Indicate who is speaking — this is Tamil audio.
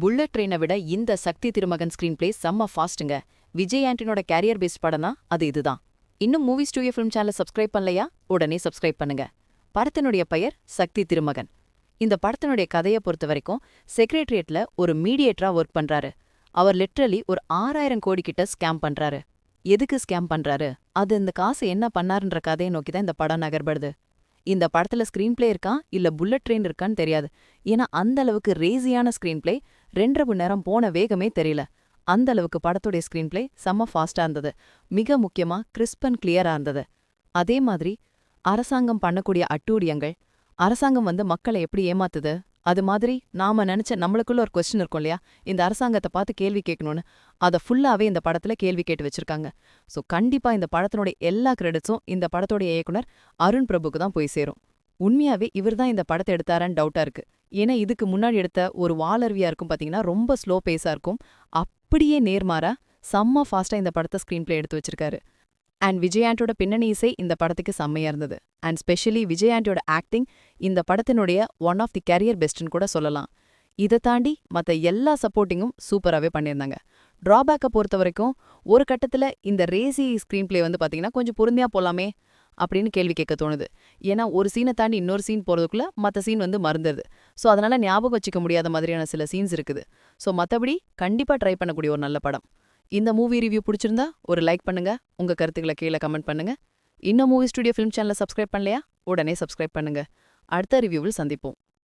Speaker 1: புல்லட் ட்ரெயினை விட இந்த சக்தி திருமகன் ஸ்கிரீன் பிளே செம்ம ஃபாஸ்ட்டுங்க விஜய் ஆண்டனோட கேரியர் பேஸ்ட் படம்னா அது இதுதான். இன்னும் மூவி ஸ்டூடியோ ஃபிலிம் சேனலை சப்ஸ்கிரைப் பண்ணலையா? உடனே சப்ஸ்கிரைப் பண்ணுங்க. படத்தினுடைய பெயர் சக்தி திருமகன். இந்த படத்தினுடைய கதையை பொறுத்த வரைக்கும் செக்ரட்டரியேட்ல ஒரு மீடியேட்டரா ஒர்க் பண்றாரு. அவர் லிட்ரலி ஒரு ஆறாயிரம் கோடி கிட்ட ஸ்கேம் பண்றாரு. எதுக்கு ஸ்கேம் பண்றாரு? அது இந்த காசு என்ன பண்ணாருன்ற கதையை நோக்கி தான் இந்த படம் நகர்படுது. இந்த படத்துல ஸ்கிரீன் பிளே இருக்கா? இல்ல புல்லட் ட்ரெயின் இருக்கான்னு தெரியாது. ஏன்னா அந்த அளவுக்கு ரேசியான ஸ்கிரீன் பிளே ரெண்டரை மணி நேரம் போன வேகமே தெரியல. அந்த அளவுக்கு படத்துடைய ஸ்கிரீன் பிளே செம்ம ஃபாஸ்டா இருந்தது. மிக முக்கியமா கிறிஸ்ப் அண்ட் கிளியரா இருந்தது. அதே மாதிரி அரசாங்கம் பண்ணக்கூடிய அட்டூழியங்கள் அரசாங்கம் வந்து மக்களை எப்படி ஏமாத்துது? அது மாதிரி நாம நினைச்ச நம்மளுக்குள்ள ஒரு கொஸ்டின் இருக்கும் இல்லையா? இந்த அரசாங்கத்தை பார்த்து கேள்வி கேட்கணும்னு. அதை ஃபுல்லாவே இந்த படத்துல கேள்வி கேட்டு வச்சிருக்காங்க. ஸோ கண்டிப்பா இந்த படத்தினுடைய எல்லா கிரெடிட்ஸும் இந்த படத்தோட இயக்குனர் அருண் பிரபுக்கு தான் போய் சேரும். உண்மையாவே இவர் தான் இந்த படத்தை எடுத்தாரான்னு டவுட்டா இருக்கு. ஏன்னா இதுக்கு முன்னாடி எடுத்த ஒரு வாலர்வியா இருக்கும் பாத்தீங்கன்னா ரொம்ப ஸ்லோ பேஸா இருக்கும். அப்படியே நேர்மாறா செம்ம ஃபாஸ்டா இந்த படத்தை ஸ்க்ரீன் பிளே எடுத்து வச்சிருக்காரு. அண்ட் விஜய் ஆண்டோட பின்னணி இசை இந்த படத்துக்கு செம்மையா இருந்தது. அண்ட் ஸ்பெஷலி விஜய் ஆண்டியோட ஆக்டிங் இந்த படத்தினுடைய ஒன் ஆஃப் தி கேரியர் பெஸ்ட்னு கூட சொல்லலாம். இதை தாண்டி மற்ற எல்லா சப்போர்ட்டிங்கும் சூப்பராகவே பண்ணியிருந்தாங்க. ட்ராபேக்கை பொறுத்த வரைக்கும் ஒரு கட்டத்தில் இந்த ரேசி ஸ்க்ரீன் பிளே வந்து பார்த்தீங்கன்னா கொஞ்சம் பொருந்தியாக போலாமே அப்படின்னு கேள்வி கேட்க தோணுது. ஏன்னா ஒரு சீனை தாண்டி இன்னொரு சீன் போகிறதுக்குள்ளே மற்ற சீன் வந்து மறந்துடுது. ஸோ அதனால் ஞாபகம் வச்சுக்க முடியாத மாதிரியான சில சீன்ஸ் இருக்குது. ஸோ மற்றபடி கண்டிப்பாக ட்ரை பண்ணக்கூடிய ஒரு நல்ல படம். இந்த மூவி ரிவ்யூ பிடிச்சிருந்தா ஒரு லைக் பண்ணுங்க உங்க கருத்துக்களை கீழே கமெண்ட் பண்ணுங்க. இன்னும் மூவி ஸ்டுடியோ ஃபிலிம் சேனலை சப்ஸ்கிரைப் பண்ணலையா? உடனே சப்ஸ்கிரைப் பண்ணுங்க. அடுத்த ரிவ்யூவில் சந்திப்போம்.